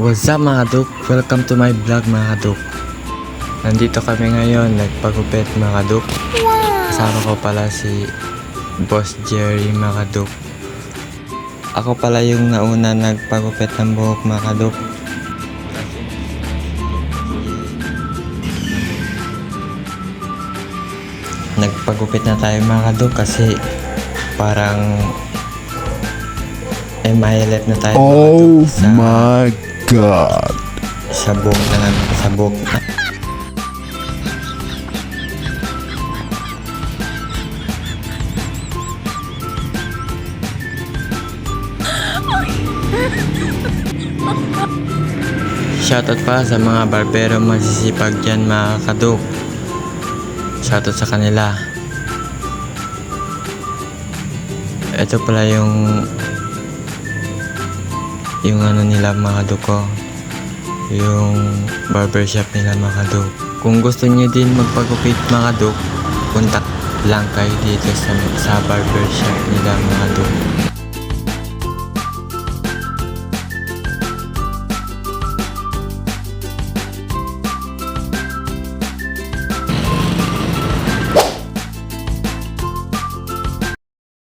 What's up mga kaduk? Welcome to my vlog mga kaduk. Nandito kami ngayon, nagpagupit mga kaduk. Kasama ko pala si Boss Jerry mga kaduk. Ako pala yung nauna nagpagupit ng buhok mga kaduk. Nagpagupit na tayo mga kaduk kasi parang eh mahilit na tayo mga Oh kaduk sa- my god. sa buhok na lang, sa buhok na. Shoutout pa sa mga barbero masisipag dyan mga kaduk. Shoutout sa kanila. Ito pala yung yung ano nila mga kaduk ko yung barbershop nila mga. Kung gusto niyo din magpagupit mga kaduk, contact lang kayo dito sa, sa barbershop nila mga kaduk.